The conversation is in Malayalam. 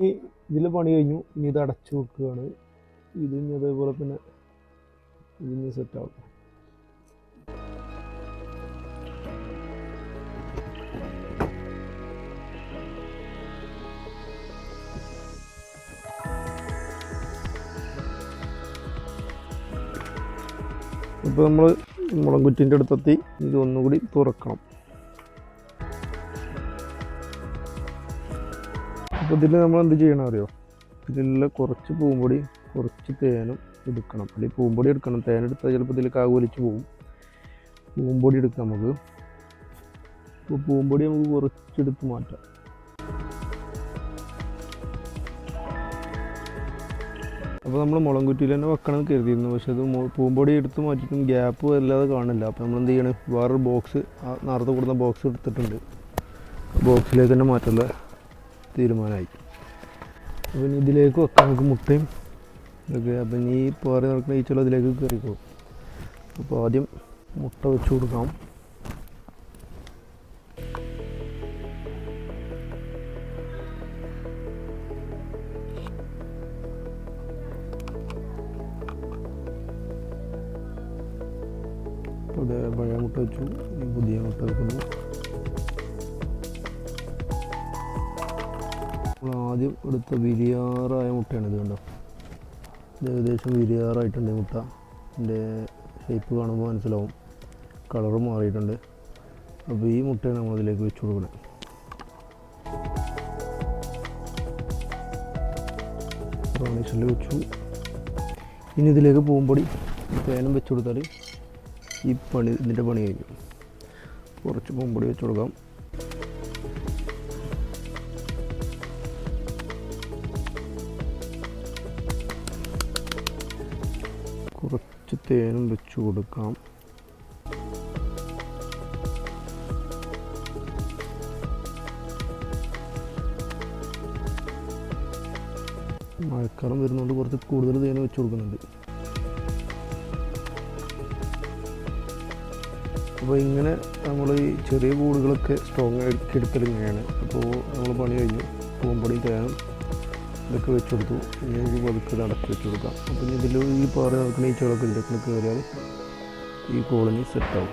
ഈ ഇതിൽ പണി കഴിഞ്ഞു. ഇനി ഇത് അടച്ചു വെക്കുകയാണ്. ഇത് ഇനി അതേപോലെ തന്നെ ഇതിന് സെറ്റ് ആവും. ഇപ്പോൾ നമ്മൾ മുളകുറ്റിന്റെ അടുത്തെത്തി. ഇത് ഒന്നുകൂടി തുറക്കണം. അപ്പോൾ ഇതിൽ നമ്മൾ എന്ത് ചെയ്യണം അറിയോ? ഇതിലുള്ള കുറച്ച് പൂമ്പൊടി കുറച്ച് തേനും എടുക്കണം. അല്ലെങ്കിൽ പൂമ്പൊടി എടുക്കണം. തേൻ എടുത്താൽ ചിലപ്പോൾ ഇതിൽ കാകുവലിച്ച് പോകും. പൂമ്പൊടി എടുക്കാം നമുക്ക്. അപ്പോൾ പൂമ്പൊടി നമുക്ക് കുറച്ചെടുത്ത് മാറ്റാം. അപ്പോൾ നമ്മൾ മുളം കുറ്റിയിൽ തന്നെ വെക്കണമെന്ന് കരുതിയിരുന്നു. പക്ഷെ അത് പൂമ്പൊടി എടുത്ത് മാറ്റിയിട്ടും ഗ്യാപ്പ് വല്ലാതെ കാണില്ല. അപ്പോൾ നമ്മൾ എന്ത് ചെയ്യണം? വേറൊരു ബോക്സ് നേരത്തെ കൊടുത്ത ബോക്സ് എടുത്തിട്ടുണ്ട്. ബോക്സിലേക്ക് തന്നെ മാറ്റുള്ള തീരുമാനമായി. അപ്പം ഇതിലേക്ക് വെക്കാം നമുക്ക് മുട്ടയും ഇതൊക്കെ അപ്പം ഈ പോരെ നടക്കുന്ന ഈച്ചകൾ ഇതിലേക്ക് കയറിക്കോ അപ്പോൾ ആദ്യം മുട്ട വെച്ച് കൊടുക്കാം. ഇവിടെ പഴയ മുട്ട വെച്ചു. പുതിയ മുട്ട വെക്കുന്നു. ആദ്യം എടുത്ത വിരിയാറായ മുട്ടയാണ് ഇത് കണ്ടോ? ഇത് ഏകദേശം വിരിയാറായിട്ടുണ്ട് മുട്ട. ഇതിന്റെ ഷേപ്പ് കാണുമ്പോൾ മനസ്സിലാവും. കളറ് മാറിയിട്ടുണ്ട്. അപ്പോൾ ഈ മുട്ടയാണ് നമ്മൾ ഇതിലേക്ക് വെച്ച് കൊടുക്കുന്നത് ബ്രൗണിഷിൽ വെച്ചു. ഇനി ഇതിലേക്ക് പൂമ്പൊടി തേനും വെച്ച് കൊടുത്താൽ ഈ പണി ഇതിന്റെ പണി കഴിഞ്ഞു. കുറച്ച് പൂമ്പൊടി വെച്ച് കൊടുക്കാം. കുറച്ച് തേനും വെച്ച് കൊടുക്കാം. മഴക്കാലം വരുന്നതുകൊണ്ട് കുറച്ച് കൂടുതൽ തേന് വെച്ച് കൊടുക്കുന്നുണ്ട്. അപ്പോൾ ഇങ്ങനെ നമ്മൾ ഈ ചെറിയ കൂടുകളൊക്കെ സ്ട്രോങ് ഇങ്ങനെയാണ് അപ്പോൾ നമ്മൾ പണി കഴിഞ്ഞു. പൂമ്പടി തേനും ഇതൊക്കെ വെച്ച് കൊടുത്തു ഇനി നമുക്ക് പതുക്കെ അടച്ച് വെച്ച് കൊടുക്കാം അപ്പം ഇതിൽ ഈ പാറ നടക്കുന്ന ഈ ചുളക്ക് സെറ്റ് കയറിയാൽ ഈ കോളനി സെറ്റാവും